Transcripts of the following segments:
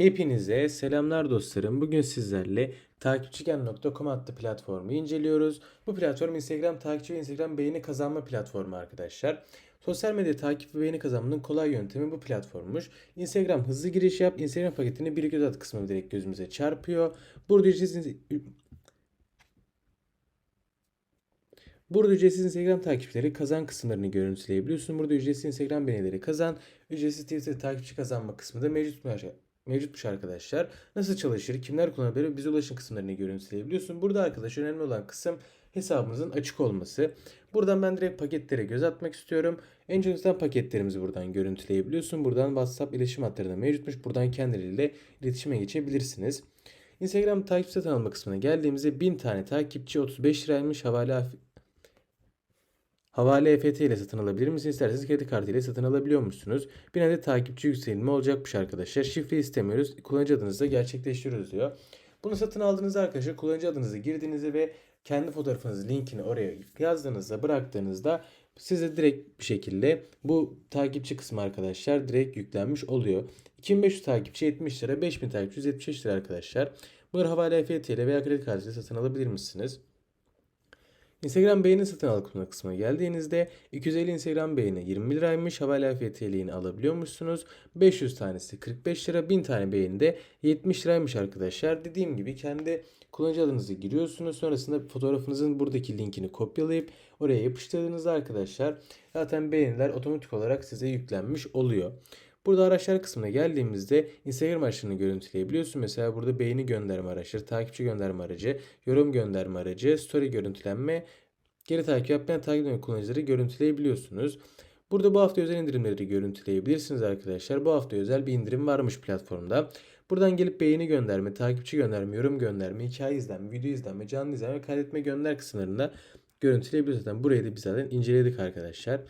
Hepinize selamlar dostlarım. Bugün sizlerle takipçigen.com adlı platformu inceliyoruz. Bu platform Instagram takipçi ve Instagram beğeni kazanma platformu arkadaşlar. Sosyal medya takip ve beğeni kazanmanın kolay yöntemi bu platformmuş. Instagram hızlı giriş yap. Instagram paketini bir göz at kısmı direkt gözümüze çarpıyor. Burada ücretsiz Burada ücretsiz Instagram takipçileri kazan kısımlarını görüntüleyebiliyorsun. Burada ücretsiz Instagram beğenileri kazan, ücretsiz Twitter takipçi kazanma kısmı da mevcutmuş, mevcutmuş arkadaşlar. Nasıl çalışır, kimler kullanabilir, bize ulaşın kısımlarını görüntüleyebiliyorsun. Burada arkadaş önemli olan kısım hesabımızın açık olması. Buradan ben direkt paketlere göz atmak istiyorum. En çok satılan paketlerimizi buradan görüntüleyebiliyorsun. Buradan WhatsApp iletişim hatları da mevcutmuş. Buradan kendileriyle iletişime geçebilirsiniz. Instagram takip satın alma kısmına geldiğimizde 1000 tane takipçi 35 liraymış. Havale Havale EFT ile satın alabilir misiniz? İsterseniz kredi kartı ile satın alabiliyormuşsunuz. Bir adet takipçi yükselimi olacakmış arkadaşlar. Şifre istemiyoruz. Kullanıcı adınızı gerçekleştiriyoruz diyor. Bunu satın aldığınızda arkadaşlar kullanıcı adınızı girdiğinizde ve kendi fotoğrafınızın linkini oraya yazdığınızda bıraktığınızda size direkt bir şekilde bu takipçi kısmı arkadaşlar direkt yüklenmiş oluyor. 2500 takipçi 70 lira, 5000 takipçi 175 lira arkadaşlar. Bunları havale EFT ile veya kredi kartı ile satın alabilir misiniz? Instagram beğeni satın alma kısmına geldiğinizde 250 Instagram beğeni 20 liraymış. Havale FT'liğini alabiliyormuşsunuz. 500 tanesi 45 lira. 1000 tane beğeni de 70 liraymış arkadaşlar. Dediğim gibi kendi kullanıcı adınızı giriyorsunuz. Sonrasında fotoğrafınızın buradaki linkini kopyalayıp oraya yapıştırdığınızda arkadaşlar zaten beğeniler otomatik olarak size yüklenmiş oluyor. Burada araçlar kısmına geldiğimizde Instagram araçlarını görüntüleyebiliyorsun. Mesela burada beğeni gönderme araçları, takipçi gönderme aracı, yorum gönderme aracı, story görüntülenme, geri takip yapmayan takip eden kullanıcıları görüntüleyebiliyorsunuz. Burada bu hafta özel indirimleri görüntüleyebilirsiniz arkadaşlar. Bu hafta özel bir indirim varmış platformda. Buradan gelip beğeni gönderme, takipçi gönderme, yorum gönderme, hikaye izlenme, video izlenme, canlı izlenme, kaydetme gönder kısımlarında görüntüleyebiliyorsunuz. Zaten burayı da biz zaten inceledik arkadaşlar.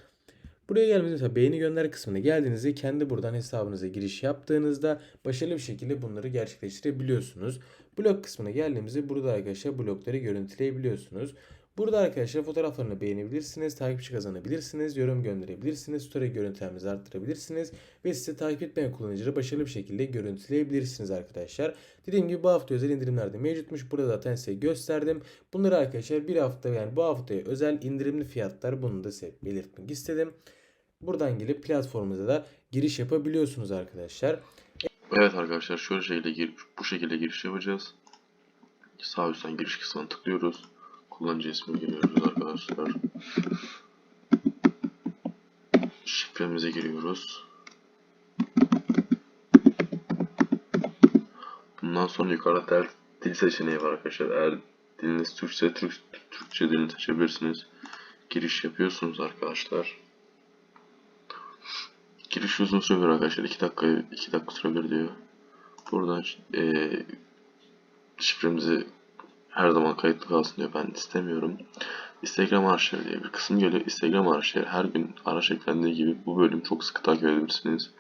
Buraya geldiğinizde mesela beğeni gönder kısmına geldiğinizde kendi buradan hesabınıza giriş yaptığınızda başarılı bir şekilde bunları gerçekleştirebiliyorsunuz. Blog kısmına geldiğimizde burada arkadaşlar blokları görüntüleyebiliyorsunuz. Burada arkadaşlar fotoğraflarını beğenebilirsiniz, takipçi kazanabilirsiniz, yorum gönderebilirsiniz, story görüntülerinizi arttırabilirsiniz ve size takip etmeyen kullanıcıları başarılı bir şekilde görüntüleyebilirsiniz arkadaşlar. Dediğim gibi bu hafta özel indirimlerde mevcutmuş. Burada zaten size gösterdim. Bunları arkadaşlar bir hafta yani bu haftaya özel indirimli fiyatlar bunu da size belirtmek istedim. Buradan gelip platformumuza da giriş yapabiliyorsunuz arkadaşlar. Evet arkadaşlar şöyle şekilde bu şekilde giriş yapacağız. Sağ üstten giriş kısmına tıklıyoruz. Kullanıcı ismi giriyoruz arkadaşlar. Şifremize giriyoruz. Bundan sonra yukarıda dil, dil seçeneği var arkadaşlar. Eğer diliniz Türkçe, Türk, Türkçe dilini seçebilirsiniz. Giriş yapıyorsunuz arkadaşlar. Giriş uzun sürebilir arkadaşlar. 2 dakika 2 dakika sürebilir diyor. Buradan e, şifremizi her zaman kayıtlı kalsın diyor. Ben istemiyorum. Instagram araçları diye bir kısım geliyor. Instagram araçları her gün araç eklendiği gibi bu bölüm çok sıkı takip edebilirsiniz.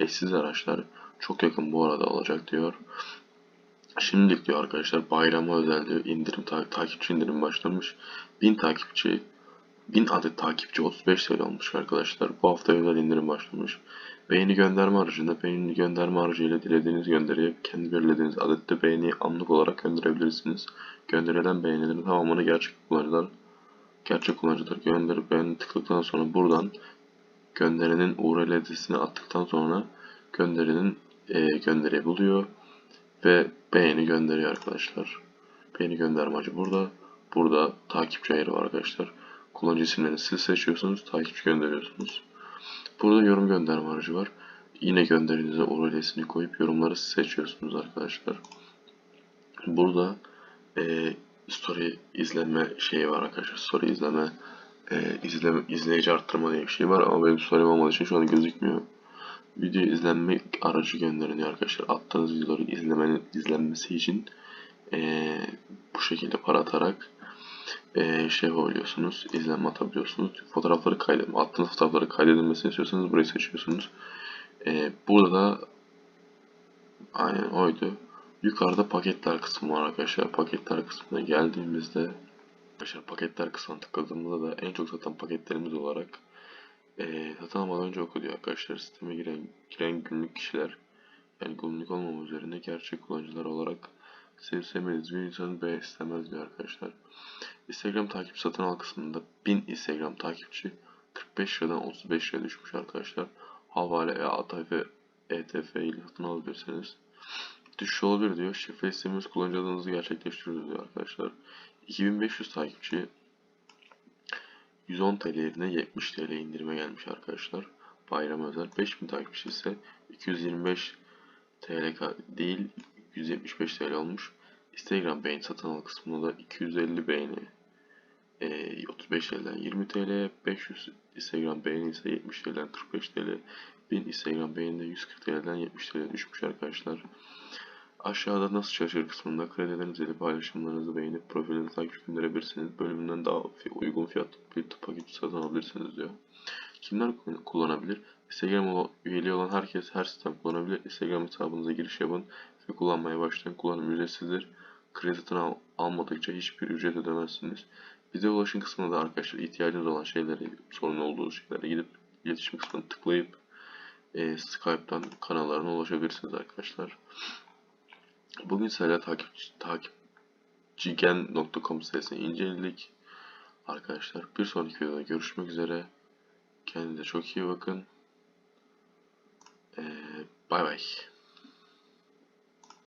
Eşsiz araçlar çok yakın bu arada olacak diyor. Şimdilik diyor arkadaşlar bayrama özel diyor indirim ta takipçi indirim başlamış. 1000 takipçi 1000 adet takipçi 35 TL olmuş arkadaşlar. Bu hafta özel indirim başlamış. Beğeni gönderme aracında beğeni gönderme aracıyla dilediğiniz gönderiye kendi belirlediğiniz adette beğeniyi anlık olarak gönderebilirsiniz. Gönderilen beğenilerin tamamını gerçek kullanıcılar gerçek kullanıcılar gönderip beğeni tıkladıktan sonra buradan gönderinin URL adresini attıktan sonra gönderinin e, gönderiyi buluyor ve beğeni gönderiyor arkadaşlar. Beğeni gönderme amacı burada. Burada takipçi ayarı var arkadaşlar. Kullanıcı isimlerini siz seçiyorsunuz, takipçi gönderiyorsunuz. Burada yorum gönderme aracı var. Yine gönderinize URL'sini koyup yorumları siz seçiyorsunuz arkadaşlar. Burada e, story izleme şeyi var arkadaşlar. Story izleme, e, izleme izleyici arttırma diye bir şey var ama benim story'm olmadığı için şu an gözükmüyor. Video izlenme aracı gönderiliyor arkadaşlar. Attığınız videoları izlemenin izlenmesi için e, bu şekilde para atarak e, şey oluyorsunuz, izlenme atabiliyorsunuz. Fotoğrafları kaydetme, attığınız fotoğrafları kaydedilmesini istiyorsanız burayı seçiyorsunuz. E, burada da aynen oydu. Yukarıda paketler kısmı var arkadaşlar. Paketler kısmına geldiğimizde arkadaşlar paketler kısmına tıkladığımızda da en çok satan paketlerimiz olarak e, satın almadan önce oku diyor arkadaşlar. Sisteme giren, giren günlük kişiler yani günlük olmama üzerine gerçek kullanıcılar olarak sevsemeniz bir insan beslemez diyor arkadaşlar. Instagram takip satın al kısmında 1000 Instagram takipçi 45 liradan 35 liraya düşmüş arkadaşlar. Havale, ATF, ETF ile satın alabilirsiniz. Düşüş olabilir diyor. Şifre istemiyoruz kullanıcı adınızı gerçekleştiriyoruz diyor arkadaşlar. 2500 takipçi 110 TL yerine 70 TL indirime gelmiş arkadaşlar. Bayram özel. 5000 takipçi ise 225 TL değil 175 TL olmuş. Instagram beğeni satın al kısmında da 250 beğeni e, 35 TL'den 20 TL, 500 Instagram beğeni ise 70 TL'den 45 TL, 1000 Instagram beğeni de 140 TL'den 70 TL düşmüş arkadaşlar. Aşağıda nasıl çalışır kısmında kredilerinizi ile paylaşımlarınızı beğenip profilinizi takip gönderebilirsiniz. Bölümünden daha uygun fiyatlı bir paket satın alabilirsiniz diyor. Kimler kullan- kullanabilir? Instagram üyeliği olan herkes her sistem kullanabilir. Instagram hesabınıza giriş yapın ve kullanmaya başlayın. Kullanım ücretsizdir. Kredi satın al- almadıkça hiçbir ücret ödemezsiniz. Bize ulaşın kısmında da arkadaşlar ihtiyacınız olan şeyleri, sorun olduğu şeylere gidip iletişim kısmına tıklayıp e, Skype'tan kanallarına ulaşabilirsiniz arkadaşlar. Bugün sizlerle takip, takipçigen.com sitesini inceledik. Arkadaşlar bir sonraki videoda görüşmek üzere. Kendinize çok iyi bakın. Ee, bay bay.